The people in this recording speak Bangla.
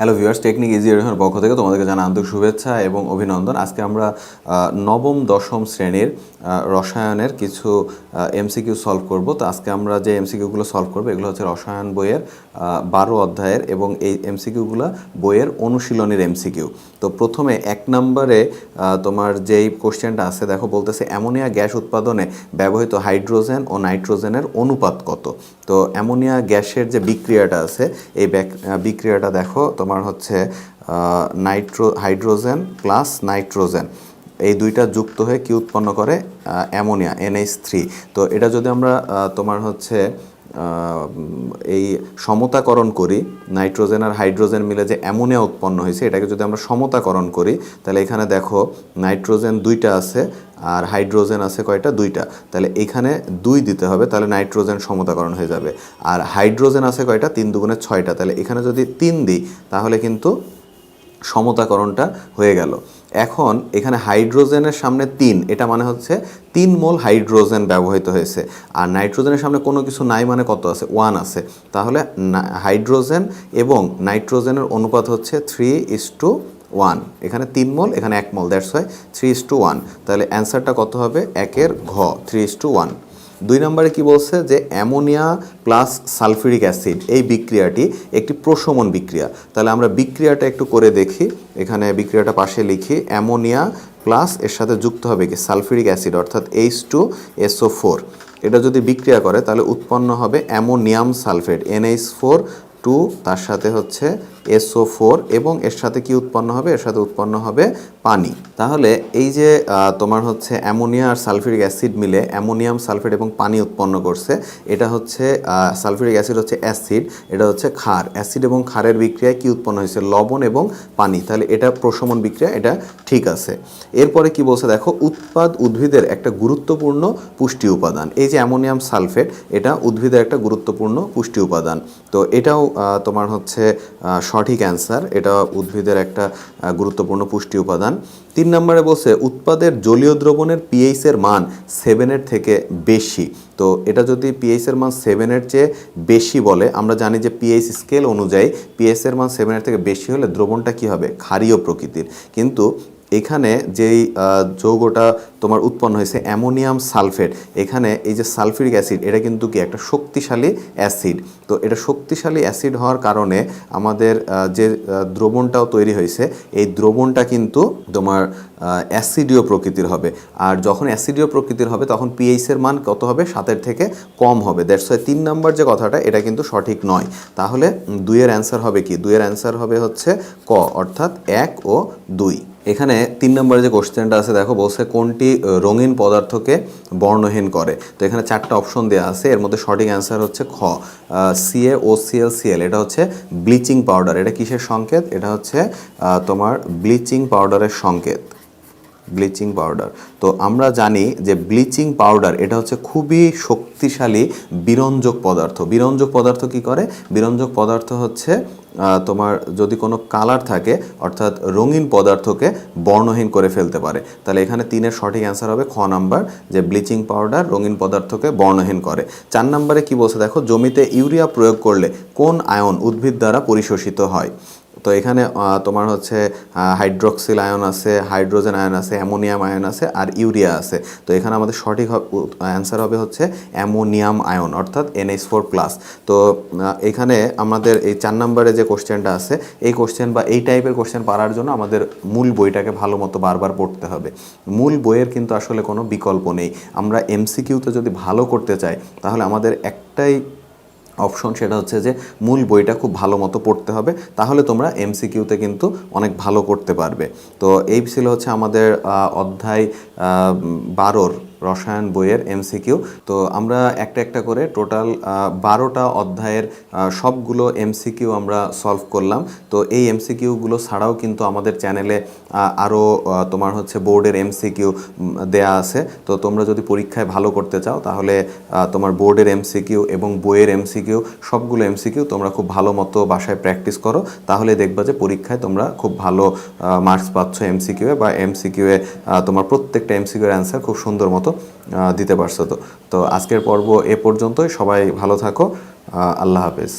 হ্যালো ভিউয়ার্স টেকনিক ইজি এডুকেশনের পক্ষ থেকে তোমাদেরকে জানা আন্তরিক শুভেচ্ছা এবং অভিনন্দন। আজকে আমরা নবম, দশম শ্রেণির রসায়নের কিছু এমসিকিউ সলভ করব। তো আজকে আমরা যে এমসিকিউগুলো সলভ করব, এগুলো হচ্ছে রসায়ন বইয়ের বারো অধ্যায়ের এবং এই এমসিকিউগুলো বইয়ের অনুশীলনের এমসিকিউ তো প্রথমে এক নম্বরে তোমার যেই কোশ্চেনটা আছে, দেখো বলতেছে, অ্যামোনিয়া গ্যাস উৎপাদনে ব্যবহৃত হাইড্রোজেন ও নাইট্রোজেনের অনুপাত কত? তো অ্যামোনিয়া গ্যাসের যে বিক্রিয়াটা আছে, এই বিক্রিয়াটা দেখো তোমার হচ্ছে নাইট্রো, হাইড্রোজেন প্লাস নাইট্রোজেন। এই দুইটা যুক্ত হয়ে কি উৎপন্ন করে? অ্যামোনিয়া এনএইচ থ্রি তো এটা যদি আমরা তোমার হচ্ছে এই সমতাকরণ করি, নাইট্রোজেন আর হাইড্রোজেন মিলে যে অ্যামোনিয়া উৎপন্ন হয়েছে, এটাকে যদি আমরা সমতাকরণ করি, তাহলে এখানে দেখো, নাইট্রোজেন দুইটা আছে আর হাইড্রোজেন আছে কয়টা? দুইটা। তাহলে এখানে দুই দিতে হবে, তাহলে নাইট্রোজেন সমতাকরণ হয়ে যাবে। আর হাইড্রোজেন আছে কয়টা? তিন দুগুণে ছয়টা। তাহলে এখানে যদি তিন দিই, তাহলে কিন্তু সমতাকরণটা হয়ে গেল। এখন এখানে হাইড্রোজেনের সামনে তিন, এটা মানে হচ্ছে তিন মোল হাইড্রোজেন ব্যবহৃত হয়েছে। আর নাইট্রোজেনের সামনে কোনো কিছু নাই মানে কত আছে? ওয়ান আছে। তাহলে হাইড্রোজেন এবং নাইট্রোজেনের অনুপাত হচ্ছে থ্রি ইস টু ওয়ান এখানে তিন মোল, এখানে এক মোল দ্যাটস হয় থ্রি ইস টু ওয়ান তাহলে অ্যান্সারটা কত হবে? একের ঘ থ্রি ইস টু ওয়ান দুই নম্বরে কি বলছে? যে অ্যামোনিয়া প্লাস সালফিউরিক অ্যাসিড, এই বিক্রিয়াটি একটি প্রশমন বিক্রিয়া। তাহলে আমরা বিক্রিয়াটা একটু করে দেখি। এখানে বিক্রিয়াটা পাশে লিখি, অ্যামোনিয়া প্লাস এর সাথে যুক্ত হবে কি? সালফিউরিক অ্যাসিড, অর্থাৎ H two S O four এটা যদি বিক্রিয়া করে, তাহলে উৎপন্ন হবে ammonium sulphate N H four two তার সাথে হচ্ছে এসও ফোর এবং এর সাথে কি উৎপন্ন হবে? এর সাথে উৎপন্ন হবে পানি। তাহলে এই যে তোমার হচ্ছে অ্যামোনিয়া আর সালফিউরিক অ্যাসিড মিলে অ্যামোনিয়াম, সালফেট এবং পানি উৎপন্ন করছে, এটা হচ্ছে সালফিউরিক অ্যাসিড হচ্ছে অ্যাসিড, এটা হচ্ছে ক্ষার। অ্যাসিড এবং ক্ষারের বিক্রিয়ায় কি উৎপন্ন হয়েছে? লবণ এবং পানি। তাহলে এটা প্রশমন বিক্রিয়া, এটা ঠিক আছে। এরপরে কি বলছে দেখো, উৎপাদ উদ্ভিদের একটা গুরুত্বপূর্ণ পুষ্টি উপাদান। এই যে অ্যামোনিয়াম, সালফেট, এটা উদ্ভিদের একটা গুরুত্বপূর্ণ পুষ্টি উপাদান। তো এটাও তোমার হচ্ছে সঠিক অ্যান্সার, এটা উদ্ভিদের একটা গুরুত্বপূর্ণ পুষ্টি উপাদান। তিন নম্বরে বলছে, উৎপাদের জলীয় দ্রবণের পিএইচের মান সেভেনের থেকে বেশি। তো এটা যদি পিএইচের মান সেভেনের চেয়ে বেশি বলে, আমরা জানি যে পিএইচ স্কেল অনুযায়ী পিএসের মান সেভেনের থেকে বেশি হলে দ্রবণটা কি হবে? ক্ষারীয় প্রকৃতির। কিন্তু এখানে যেই যৌগটা তোমার উৎপন্ন হয়েছে, অ্যামোনিয়াম সালফেট, এখানে এই যে সালফিউরিক অ্যাসিড, এটা কিন্তু কি একটা শক্তিশালী অ্যাসিড? তো এটা শক্তিশালী অ্যাসিড হওয়ার কারণে আমাদের যে দ্রবণটাও তৈরি হয়েছে, এই দ্রবণটা কিন্তু তোমার অ্যাসিডীয় প্রকৃতির হবে। আর যখন অ্যাসিডীয় প্রকৃতির হবে, তখন পিএইচের মান কত হবে? সাতের থেকে কম হবে। দ্যাটস ওয়াই তিন নম্বর যে কথাটা, এটা কিন্তু সঠিক নয়। তাহলে দুইয়ের অ্যান্সার হবে কি? দুইয়ের অ্যান্সার হবে হচ্ছে ক, অর্থাৎ এক ও দুই। এখানে তিন নম্বরে যে কোশ্চেনটা আছে, দেখো বলছে কোনটি রঙিন পদার্থকে বর্ণহীন করে? তো এখানে চারটা অপশন দেওয়া আছে, এর মধ্যে সঠিক অ্যান্সার হচ্ছে খ। সিএ ও সিএল সিএল এটা হচ্ছে ব্লিচিং পাউডার এটা কিসের সংকেত? এটা হচ্ছে তোমার ব্লিচিং পাউডারের সংকেত। ব্লিচিং পাউডার তো আমরা জানি যে ব্লিচিং পাউডার এটা হচ্ছে খুবই শক্তিশালী বিরঞ্জক পদার্থ। বিরঞ্জক পদার্থ কি করে? বিরঞ্জক পদার্থ হচ্ছে তোমার যদি কোনো কালার থাকে, অর্থাৎ রঙিন পদার্থকে বর্ণহীন করে ফেলতে পারে। তাহলে এখানে তিনের সঠিক অ্যান্সার হবে খ নাম্বার, যে ব্লিচিং পাউডার রঙিন পদার্থকে বর্ণহীন করে। চার নাম্বারে কি বলছে দেখো, জমিতে ইউরিয়া প্রয়োগ করলে কোন আয়ন উদ্ভিদ দ্বারা পরিশোষিত হয়? তো এখানে তোমার হচ্ছে হাইড্রোক্সিল আয়ন আছে হাইড্রোজেন আয়ন আছে অ্যামোনিয়াম আয়ন আছে আর ইউরিয়া আছে। তো এখানে আমাদের সঠিক অ্যান্সার হবে হচ্ছে অ্যামোনিয়াম আয়ন অর্থাৎ এনএইচ ফোর প্লাস তো এখানে আমাদের এই চার নম্বরে যে কোশ্চেনটা আছে, এই কোশ্চেন বা এই টাইপের কোশ্চেন পারার জন্য আমাদের মূল বইটাকে ভালো মতো বারবার পড়তে হবে। মূল বইয়ের কিন্তু আসলে কোনো বিকল্প নেই। আমরা এমসিকিউতে যদি ভালো করতে চাই, তাহলে আমাদের একটাই অপশন সেটা হচ্ছে যে মূল বইটা খুব ভালো মতো পড়তে হবে, তাহলে তোমরা এমসিকিউতে কিন্তু অনেক ভালো করতে পারবে। তো এই ছিল হচ্ছে আমাদের অধ্যায় বারোর রসায়ন বইয়ের এমসিকিউ তো আমরা একটা একটা করে টোটাল বারোটা অধ্যায়ের সবগুলো এমসিকিউ আমরা সলভ করলাম তো এই এমসিকিউগুলো ছাড়াও কিন্তু আমাদের চ্যানেলে আরও তোমার হচ্ছে বোর্ডের এমসিকিউ দেয়া আছে তো তোমরা যদি পরীক্ষায় ভালো করতে চাও তাহলে তোমার বোর্ডের এমসিকিউ এবং বইয়ের এমসিকিউ সবগুলো এমসিকিউ তোমরা খুব ভালো মতো বাসায় প্র্যাকটিস করো তাহলে দেখবা যে পরীক্ষায় তোমরা খুব ভালো মার্কস পাচ্ছ এমসিকিউয়ে বা এমসিকিউয়ে তোমার প্রত্যেকটা এমসিকিউর অ্যান্সার খুব সুন্দর মতো মতো দিতে পারছ তো। তো আজকের পর্ব এ পর্যন্তই। সবাই ভালো থাকো। আল্লাহ হাফেজ।